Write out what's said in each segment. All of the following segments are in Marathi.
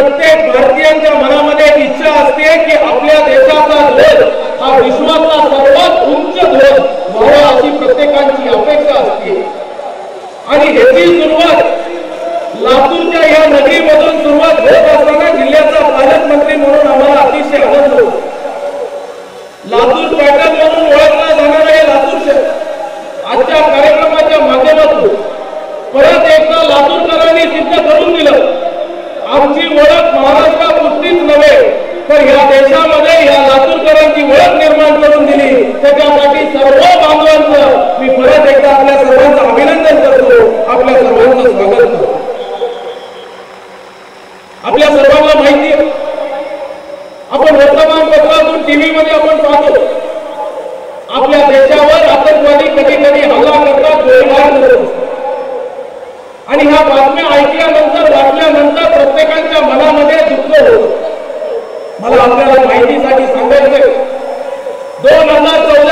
प्रत्येक भारतीयांच्या मनामध्ये एक इच्छा असते की आपल्या देशाचा ध्वज हा विश्वातला सर्वात उंच ध्वज व्हावा अशी प्रत्येकांची अपेक्षा असते. आणि ह्याची सुरुवात लातूरच्या या नगरीमधून सुरुवात होत असताना जिल्ह्याचा पालकमंत्री म्हणून आम्हाला अतिशय आनंद होतो. लातूर पॅटर्न म्हणून ओळखला असल्यामुळं मी परत एकदा आपल्या सर्वांचं अभिनंदन करतो. आपल्या सर्वांचं स्वागत करतो. आपल्या सर्वांना माहिती आपण वर्तमानपत्रातून टीव्ही मध्ये आपण पाहतो. आपल्या देशावर आतंकवादी कधी कधी हल्ला करतात गोळीबार करतो आणि ह्या बातम्या ऐकल्यानंतर वाचल्यानंतर प्रत्येकाच्या मनामध्ये दुःख होत. मला आपल्याला माहितीसाठी सांगायचं दोन हजार चौदा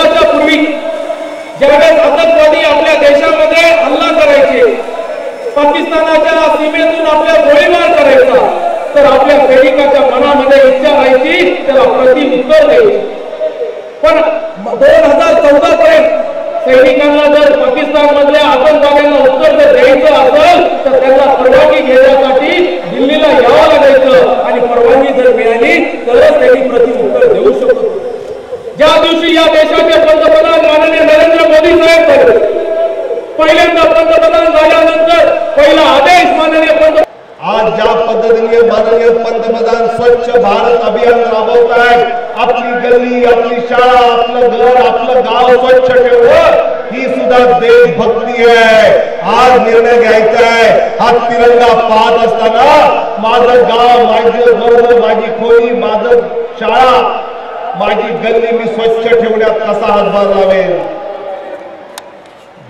ज्यावेळेस आतंकवादी आपल्या देशामध्ये हल्ला करायचे. पाकिस्तानाच्या सीमेतून आपल्या गोळीबार करायचा. तर आपल्या सैनिकाच्या मनामध्ये इच्छा राहायची त्याला प्रति उत्तर द्यायची. पण दोन हजार चौदा पर्यंत सैनिकांना जर पाकिस्तान मधल्या आतंकवाद्यांना उत्तर जर द्यायचं असेल तर त्यांना परवानगी घेण्यासाठी दिल्लीला यावं लागायचं. आणि परवानगी जर मिळाली तरच त्यांनी प्रति उत्तर देऊ शकतो. ज्या दिवशी या देशाचे पंतप्रधान माननीय मोदी साहेब झाले पहिल्यांदा पंतप्रधान आदेश माननीय पंतप्रधान आज ज्या पद्धतीने माननीय पंतप्रधान स्वच्छ भारत अभियान राबवत आहेत. आपली गल्ली, आपली शाळा घर, आपलं गाव स्वच्छ ठेवणं ही सुद्धा देशभक्ती आहे. आज निर्णय घ्यायचा तिरंगा पाहत असताना माझं गाव, माझं घर, माझी खोली, माझं शाळा, माझी मी स्वच्छ कसा हातभार लावेल?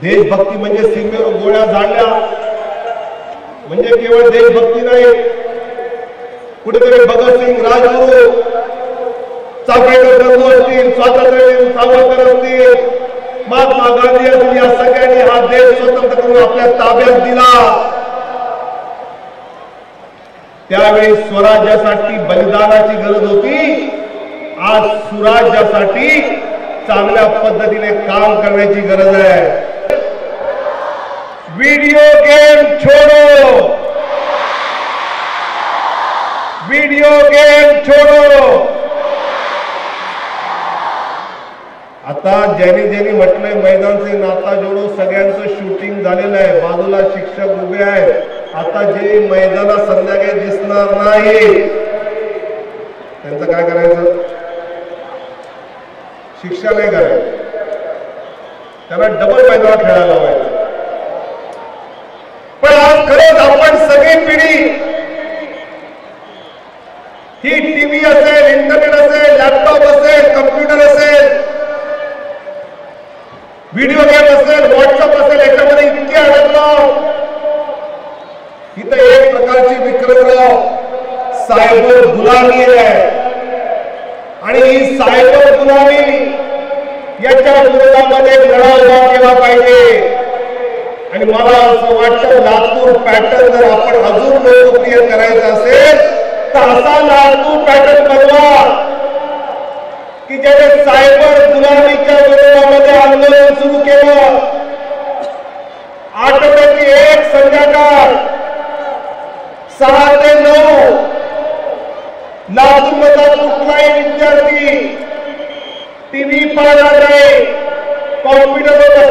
देशभक्ती म्हणजे सीमेवर गोळ्या झाडल्या. म्हणजे केवळ देशभक्ती नाही, कुठेतरी भगतसिंग राजगुरू महात्मा गांधी असतील, या सगळ्यांनी हा देश स्वतंत्र करून दिला. त्यावेळी स्वराज्यासाठी बलिदानाची गरज होती. आज सुराज्यासाठी चांगल्या पद्धतीने काम करण्याची गरज आहे. वीडियो गेम छोड़ो. वीडियो गेम छोड़ो. आता ज्यांनी ज्यांनी म्हटलंय मैदानचे नाता जोडो सगळ्यांचं शूटिंग झालेलं आहे. बाजूला शिक्षक उभे आहेत. आता जे मैदानात संध्याकाळी दिसणार नाही. त्यांचं काय करायचं? शिक्षा नाही करायचं. त्याला डबल मैदानात खेळायला लावायचं पण आज खरंच आपण सगळी पिढी. ही टीव्ही असेल इंटरनेट असेल लॅपटॉप असेल कम्प्युटर असेल व्हिडिओ गेम असेल व्हॉट्सअप असेल याच्यामध्ये इतके अडकलो इथं एक प्रकारची विक्रम सायबर गुलामी आहे. आणि ही सायबर गुलामी याच्या विरोधामध्ये लढा उभा केला पाहिजे. आणि मला असं वाटतं, लातूर पॅटर्न जर आपण अजून लोकप्रिय करायचं असेल तर बनवा. की ज्याने सायबर गुलामीच्या आंदोलन सुरू केलं. एक संध्याकाळ सहा ते नऊ. लातूर कुठलाही विद्यार्थी टीव्ही पाहणार नाही कॉम्प्युटरवर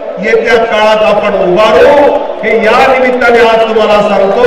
येत्या काळात आपण उभारू हे या निमित्ताने आज तुम्हाला सांगतो